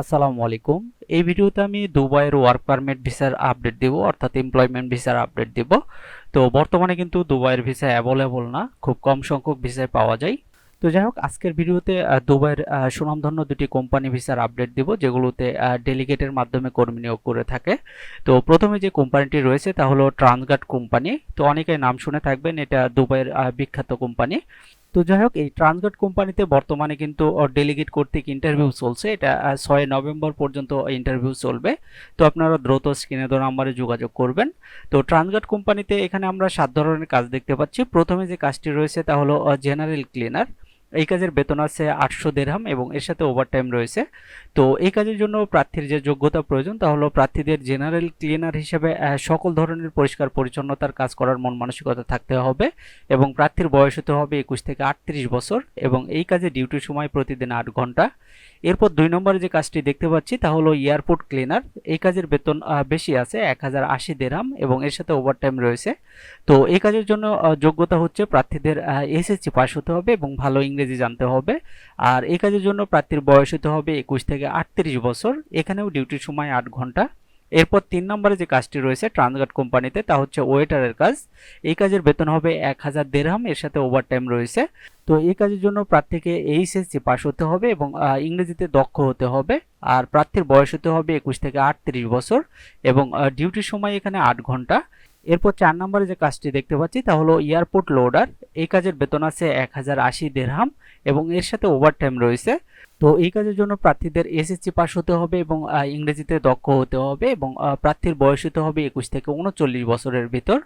আসসালামু আলাইকুম। এই ভিডিওতে আমি দুবাইয়ের ওয়ার্ক পারমিট ভিসার আপডেট দেব, অর্থাৎ এমপ্লয়মেন্ট ভিসার আপডেট দেব। তো বর্তমানে কিন্তু দুবাইয়ের ভিসা অ্যাভেলেবল না, খুব কম সংখ্যক ভিসায় পাওয়া যায়। তো যাই হোক, আজকের ভিডিওতে দুবাইয়ের সুনামধন্য দুটি কোম্পানি ভিসার আপডেট দেব, যেগুলোতে ডেলিগেটের মাধ্যমে কর্মী নিয়োগ করে থাকে। তো প্রথমে যে কোম্পানিটি রয়েছে, তা হলো ট্রান্সগার্ড কোম্পানি তো অনেকে নাম শুনে থাকবেন, এটা দুবাইয়ের বিখ্যাত কোম্পানি তো যাই হোক, এই ট্রান্সগার্ড কোম্পানিতে বর্তমানে কিন্তু ডেলিগেট কর্তৃক ইন্টারভিউ চলছে। এটা ছয় নভেম্বর পর্যন্ত ইন্টারভিউ চলবে। তো আপনারা দ্রুত স্ক্রিনে দেওয়া নাম্বারে যোগাযোগ করবেন। তো ট্রান্সগার্ড কোম্পানিতে এখানে আমরা সাত ধরনের কাজ দেখতে পাচ্ছি। প্রথমে যে কাজটি রয়েছে তা হলো জেনারেল ক্লিনার এই কাজের বেতন আছে আটশো দেড়হাম এবং এর সাথে ওভারটাইম রয়েছে। তো এই কাজের জন্য প্রার্থীর যে যোগ্যতা প্রয়োজন তা হলো প্রার্থীদের জেনারেল ক্লিনার হিসেবে সকল ধরনের পরিষ্কার পরিচ্ছন্নতার কাজ করার মন মানসিকতা থাকতে হবে এবং প্রার্থীর বয়স হতে হবে একুশ থেকে আটত্রিশ বছর এবং এই কাজে ডিউটির সময় প্রতিদিন আট ঘণ্টা। এরপর দুই নম্বরে যে কাজটি দেখতে পাচ্ছি তা হলো এয়ারপোর্ট ক্লিনার এই কাজের বেতন বেশি আছে এক হাজার আশি দেরাম এবং এর সাথে ওভারটাইম রয়েছে। তো এই কাজের জন্য যোগ্যতা হচ্ছে প্রার্থীদের এসএসসি পাস হতে হবে এবং ভালো ইংরেজি জানতে হবে। আর এই কাজের জন্য প্রার্থীর বয়স হতে হবে একুশ থেকে আটত্রিশ বছর। এখানেও ডিউটির সময় আট ঘণ্টা। এরপর তিন নম্বরে যে কাজটি রয়েছে ট্রান্সগার্ড কোম্পানিতে, তা হচ্ছে ওয়েটারের কাজ। এই কাজের বেতন হবে এক হাজার দেড়হাম, এর সাথে ওভারটাইম রয়েছে। তো এই কাজের জন্য প্রার্থীকে এইচএসসি পাস হতে হবে এবং ইংরেজিতে দক্ষ হতে হবে। আর প্রার্থীর বয়স হতে হবে একুশ থেকে আটত্রিশ বছর এবং ডিউটির সময় এখানে আট ঘণ্টা। এরপর চার নম্বরে যে কাজটি দেখতে পাচ্ছি, তা হলো এয়ারপোর্ট লোডার। এই কাজের বেতন আছে এক হাজার আশি দেড়হাম এবং এর সাথে ওভারটাইম রয়েছে। তো এই কাজের জন্য প্রার্থীদের এসএসসি পাস হতে হবে এবং ইংরেজিতে দক্ষ হতে হবে এবং প্রার্থীর বয়স হতে হবে একুশ থেকে উনচল্লিশ বছরের ভিতর।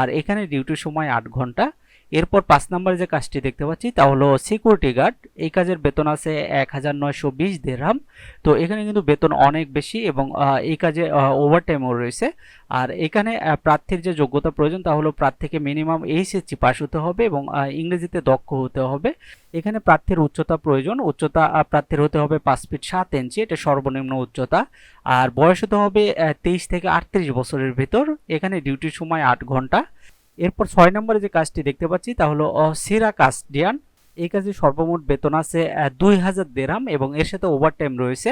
আর এখানে ডিউটির সময় আট ঘণ্টা। এরপর পাঁচ নম্বরে যে কাজটি দেখতে পাচ্ছি, তা হলো সিকিউরিটি গার্ড এই কাজের বেতন আছে এক হাজার নয়শো বিশ দেড়হাম তো এখানে কিন্তু বেতন অনেক বেশি এবং এই কাজে ওভারটাইমও রয়েছে। আর এখানে প্রার্থীর যে যোগ্যতা প্রয়োজন, তা হলো প্রার্থীকে মিনিমাম এইচএসসি পাস হতে হবে এবং ইংরেজিতে দক্ষ হতে হবে। এখানে প্রার্থীর উচ্চতা প্রয়োজন। উচ্চতা প্রার্থীর হতে হবে পাঁচ ফিট সাত ইঞ্চি এটা সর্বনিম্ন উচ্চতা। আর বয়স হতে হবে তেইশ থেকে আটত্রিশ বছরের ভিতর। এখানে ডিউটির সময় আট ঘণ্টা। এরপর ছয় নম্বরে যে কাজটি দেখতে পাচ্ছি তা হলো সেরা কাস্টিয়ান এই কাজে সর্বমোট বেতন আছে দুই হাজার দেরাম এবং এর সাথে ওভারটাইম রয়েছে।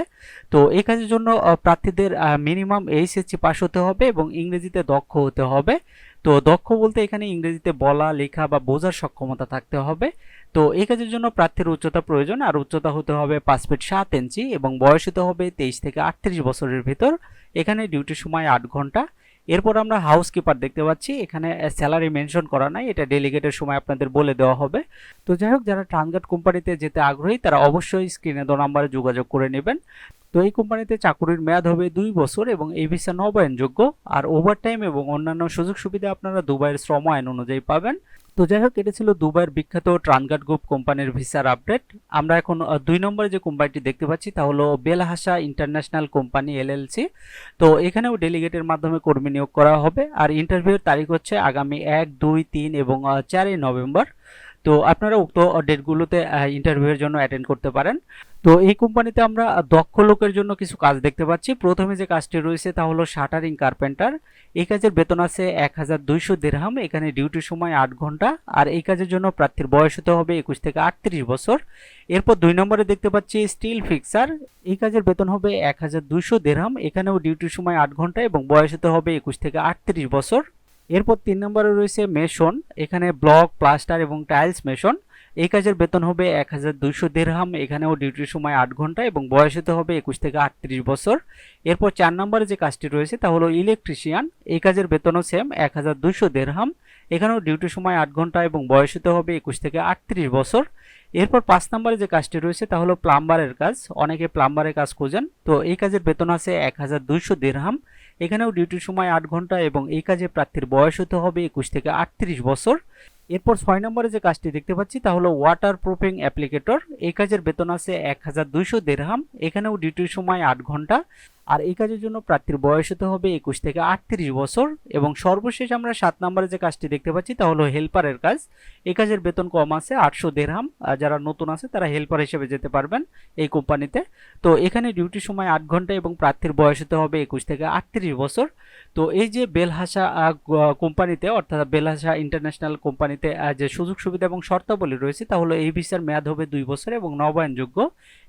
তো এই কাজের জন্য প্রার্থীদের মিনিমাম এইচএসসি পাস হতে হবে এবং ইংরেজিতে দক্ষ হতে হবে। তো দক্ষ বলতে এখানে ইংরেজিতে বলা, লেখা বা বোঝার সক্ষমতা থাকতে হবে। তো এই কাজের জন্য প্রার্থীর উচ্চতা প্রয়োজন, আর উচ্চতা হতে হবে পাঁচ ফিট সাত ইঞ্চি এবং বয়স হতে হবে তেইশ থেকে আটত্রিশ বছরের ভিতর। এখানে ডিউটির সময় আট ঘণ্টা এরপর আমরা হাউস কিপার দেখতে পাচ্ছি, এখানে স্যালারি মেনশন করা নাই, এটা ডেলিগেটের সময় আপনাদের বলে দেওয়া হবে। তো যাই হোক, যারা ট্রান্সগার্ড কোম্পানিতে যেতে আগ্রহী, তারা অবশ্যই স্ক্রিনে দেওয়া নাম্বারে যোগাযোগ করে নেবেন। তো এই কোম্পানিতে চাকুরির মেয়াদ হবে দুই বছর এবং এই ভিসা নবায়নযোগ্য, আর ওভারটাইম এবং অন্যান্য সুযোগ সুবিধা আপনারা দুবাইয়ের শ্রম আইন অনুযায়ী পাবেন। তো যাই হোক, এটা ছিল দুবাইয়ের বিখ্যাত ট্রানগার্ড গ্রুপ কোম্পানির ভিসার আপডেট। আমরা এখন দুই নম্বরে যে কোম্পানিটি দেখতে পাচ্ছি, তা হলো বেলহাসা ইন্টারন্যাশনাল কোম্পানি এলএলসি। তো এখানেও ডেলিগেটের মাধ্যমে কর্মী নিয়োগ করা হবে। আর ইন্টারভিউর তারিখ হচ্ছে আগামী এক, দুই, তিন এবং চারই নভেম্বর। তো আপনারা উক্ত ডেটগুলোতে ইন্টারভিউয়ের জন্য অ্যাটেন্ড করতে পারেন। তো এই কোম্পানিতে আমরা দক্ষ লোকের জন্য কিছু কাজ দেখতে পাচ্ছি। প্রথমে যে কাজটি রয়েছে তা হলো শাটারিং কার্পেন্টার। এই কাজের বেতন আছে এক হাজার দুইশো দেড়হাম। এখানে ডিউটির সময় আট ঘণ্টা। আর এই কাজের জন্য প্রার্থীর বয়স হতে হবে একুশ থেকে আটত্রিশ বছর। এরপর দুই নম্বরে দেখতে পাচ্ছি স্টিল ফিক্সার। এই কাজের বেতন হবে এক হাজার দুইশো দেড়হাম। এখানেও ডিউটির সময় আট ঘণ্টা এবং বয়স হতে হবে একুশ থেকে আটত্রিশ বছর। এরপর তিন নম্বরে রয়েছে মেশন, এখানে ব্লক, প্লাস্টার এবং টাইলস মেশন। এই কাজের বেতন হবে এক হাজার দুইশো দেড়হাম এখানেও ডিউটির সময় আট ঘণ্টা এবং বয়স হতে হবে একুশ থেকে আটত্রিশ বছর। এরপর চার নম্বরে যে কাজটি রয়েছে তা হলো ইলেকট্রিশিয়ান, এই কাজের বেতনও সেম এক হাজার দুইশো দেড়হাম এখানেও ডিউটির সময় আট ঘণ্টা এবং বয়স হতে হবে একুশ থেকে আটত্রিশ বছর। এরপর পাঁচ নম্বরে যে কাজটি রয়েছে তা হলো প্লাম্বারের কাজ, অনেকে প্লাম্বারের কাজ খোঁজেন। তো এই কাজের বেতন আছে এক হাজার দুইশো দেড়হাম এখানেও ডিউটির সময় আট ঘণ্টা এবং এই কাজে প্রার্থীর বয়স হতে হবে একুশ থেকে আটত্রিশ বছর। এরপর ছয় নম্বরে যে কাজটি দেখতে পাচ্ছি তা হলো ওয়াটার প্রুফিং অ্যাপ্লিকেটর এই কাজের বেতন আছে এক হাজার দুইশো দেড়হাম এখানেও ডিউটির সময় আট ঘণ্টা। আর এই কাজের জন্য প্রার্থীর বয়স হতে হবে একুশ থেকে আটত্রিশ বছর এবং সর্বশেষ আমরা সাত নম্বরে যে কাজটি দেখতে পাচ্ছি তা হলো হেল্পারের কাজ। এই কাজের বেতন কম আছে, আটশো দেড়হাম। যারা নতুন আছে তারা হেল্পার হিসেবে যেতে পারবেন এই কোম্পানিতে। তো এখানে ডিউটির সময় আট ঘণ্টা এবং প্রার্থীর বয়স হতে হবে একুশ থেকে আটত্রিশ বছর। তো এই যে বেলহাসা কোম্পানিতে অর্থাৎ বেলহাসা ইন্টারন্যাশনাল কোম্পানিতে যে সুযোগ সুবিধা এবং শর্তাবলী রয়েছে তা হলো এই ভিসার মেয়াদ হবে দুই বছর এবং নবায়নযোগ্য।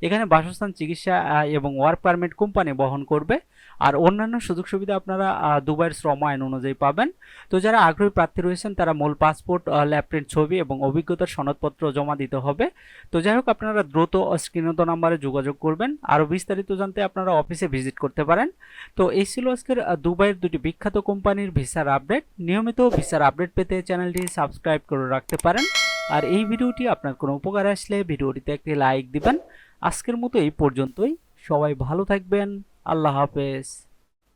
এখানে বাসস্থান, চিকিৎসা এবং ওয়ার্ক পারমিট কোম্পানি বহন করবে। আর অন্যান্য সুযোগ সুবিধা আপনারা দুবাইয়ের শ্রম আইন অনুযায়ী পাবেন। তো যারা আগ্রহী প্রার্থী রয়েছেন, তারা মূল পাসপোর্ট ল্যাপট্রিন ছবি এবং অভিজ্ঞতার সনদপত্র জমা দিতে হবে। তো যাই হোক, আপনারা দ্রুত স্ক্রিনত নাম্বারে যোগাযোগ করবেন। আরও বিস্তারিত জানতে আপনারা অফিসে ভিজিট করতে পারেন। তো এই ছিল আজকের দুবাইয়ের দুটি বিখ্যাত কোম্পানির ভিসার আপডেট। নিয়মিত ভিসার আপডেট পেতে চ্যানেলটি সাবস্ক্রাইব করে রাখতে পারেন। আর এই ভিডিওটি আপনার কোনো উপকার আসলে, ভিডিওটিতে একটি লাইক দিবেন। আজকের মতো এই পর্যন্তই। সবাই ভালো থাকবেন। আল্লাহ হাফেজ।